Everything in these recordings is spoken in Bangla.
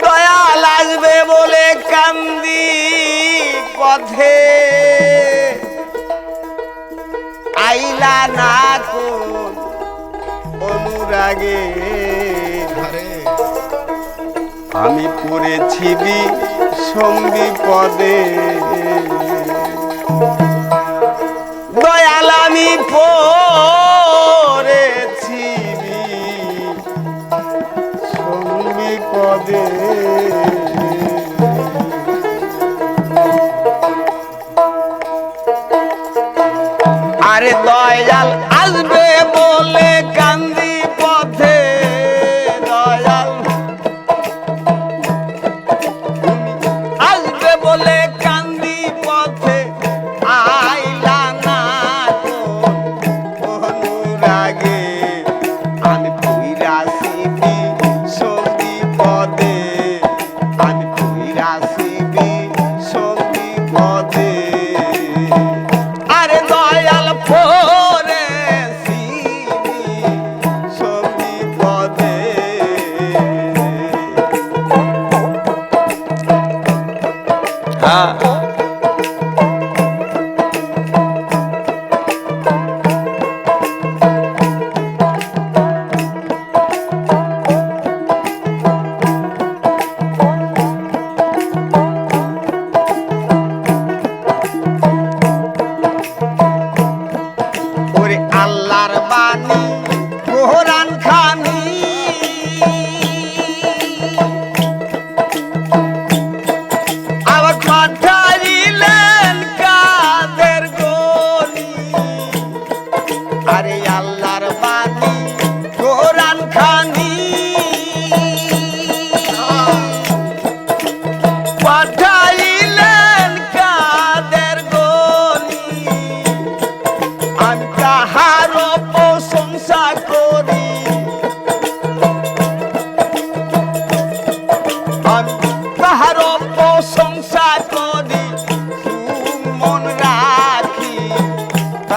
দয়া লাগবে বলে কান্দি পথে। আইলা না কোন অনুরাগে। আমি পড়েছি বি সঙ্গী পদে। দয়াল আমি পড় রে আরে Dayal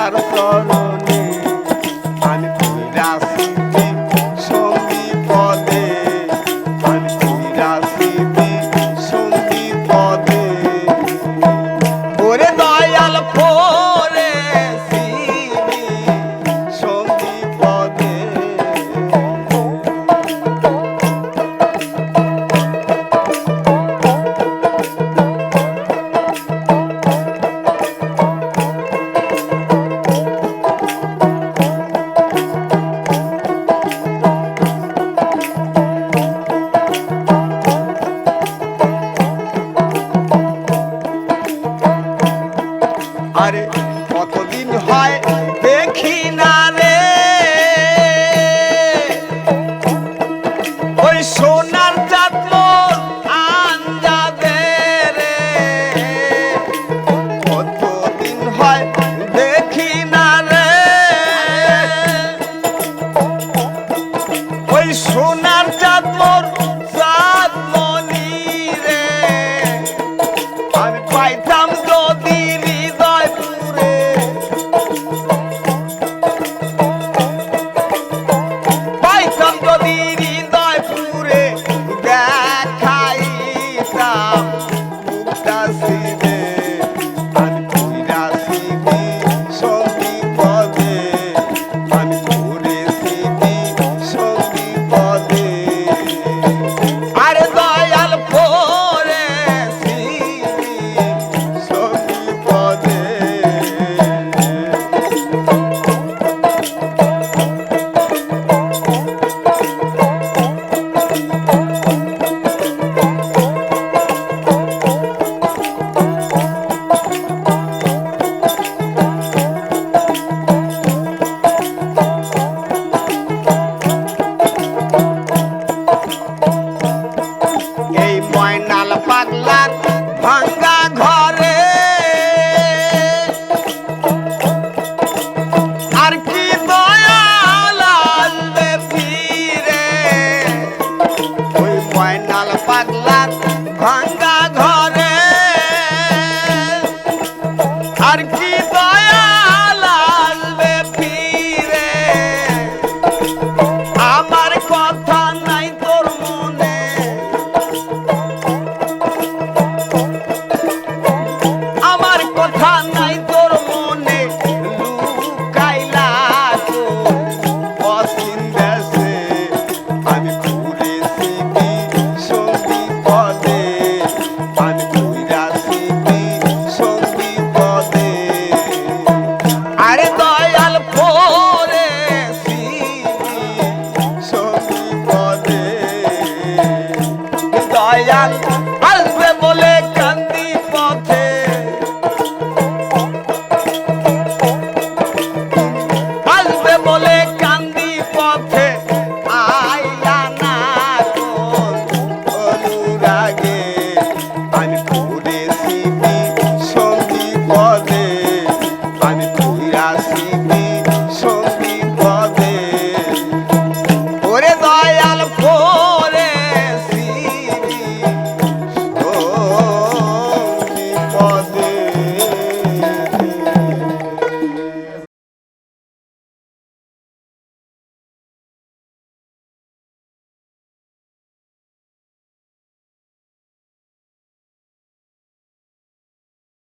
Tá caro flor pipe. ওই ময়নাল পাগলার ভাঙ্গা ঘর